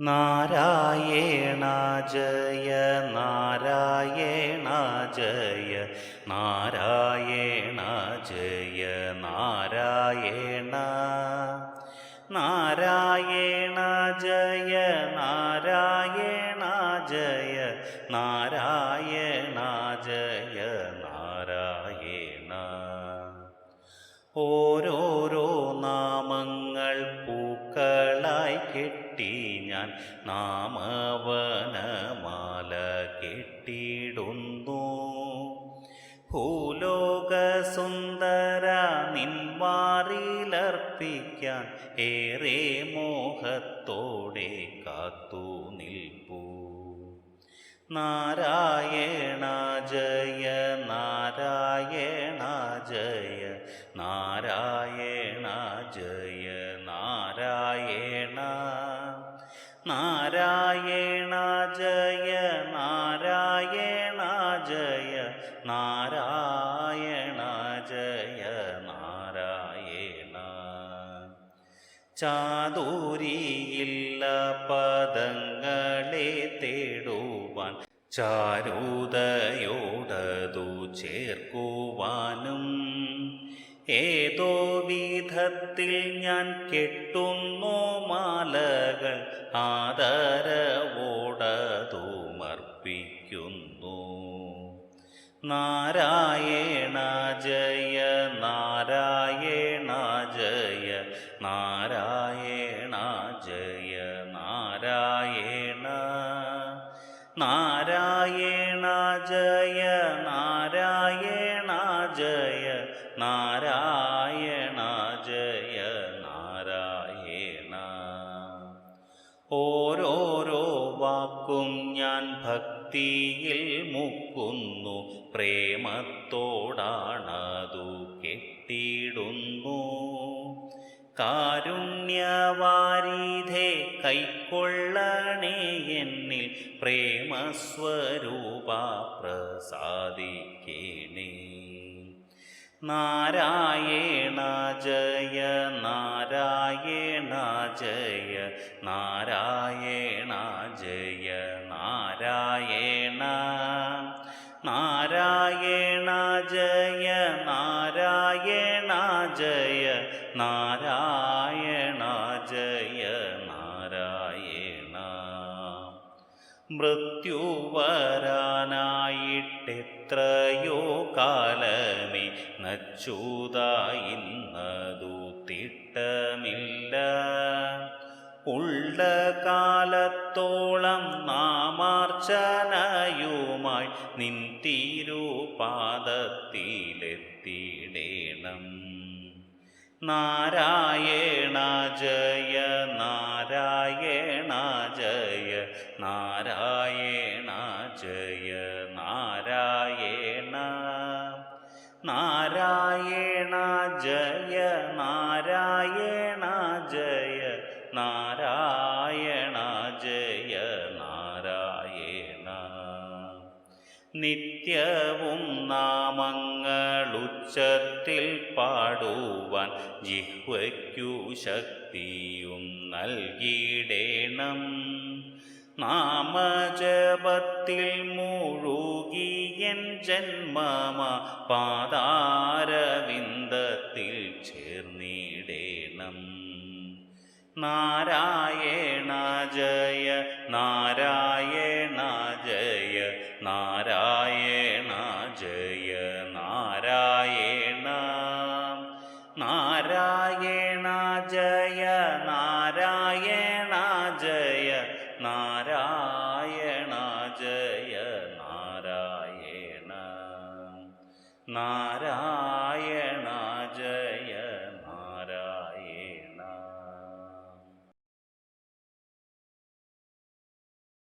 നാരായണ ജയ നാരായണ ജയ നാരായണ ജയ നാരായണ. നാരായണ ജയ നാരായണ ജയ നാരായണ ജയ നാരായണ. ഓരോരോ നാമങ്ങൾ പൂക്കളായി കെട്ടി നാമവനമാല കെട്ടിടുന്നു ഭൂലോക സുന്ദര നിൻവാറിലർപ്പിക്കാൻ ഏറെ മോഹത്തോടെ കാത്തു നിൽപ്പൂ നാരായണ നാരായണ ജയ നാരായണ. ചാതൂരിയില്ല പദങ്ങളെ തേടുവാൻ ചാരുതയോടതു ചേർക്കുവാനും. ഏതോ വിധത്തിൽ ഞാൻ കെട്ടുന്നു മാലകൾ ആദരവോടതു നാരായണ ജയ നാരായണ ജയ നാരായണ ജയ നാരായണ. നാരായണ ജയ നാരായണ ജയ നാരായണ ജയ നാരായണ. ഓരോരോ വാക്കും ഞാൻ ഭക്തിയിൽ മുക്കുന്നു. പ്രേമത്തോടാണതു കെട്ടിടുന്നു കാരുണ്യവാരിധേ കൈക്കൊള്ളണേ എന്നിൽ പ്രേമസ്വരൂപ പ്രസാദിക്കേണേ. നാരായണ ജയ നാരായണ ജയ നാരായണ ജയ നാരായണ നാരായണ ജയ നാരായണ. മൃത്യുവരാനായിട്ടെത്രയോ കാലമേ നച്ചൂതായിന്നതു തിട്ടമില്ല. ഉള്ള കാലത്തോളം നാമാർച്ചനയുമായി നിൻ തിരുപാദത്തിലെത്തിയിടേണം നാരായണ ജയ നാരായണ ജയ നാരായണ ജയ നാരായണ. നാരായണ ജയ നാരായണ നിത്യവും നാമങ്ങളുച്ചത്തിൽ പാടുവാൻ ജിഹ്വയ്ക്കു ശക്തിയും നൽകിയിടേണം നാമജപത്തിൽ മുഴുകിയൻ ജന്മമ പാതാരവിന്ദത്തിൽ ചേർന്നിടേണം. നാരായണ ജയ നാരായണ ജയ നാരായണ. നാരായണ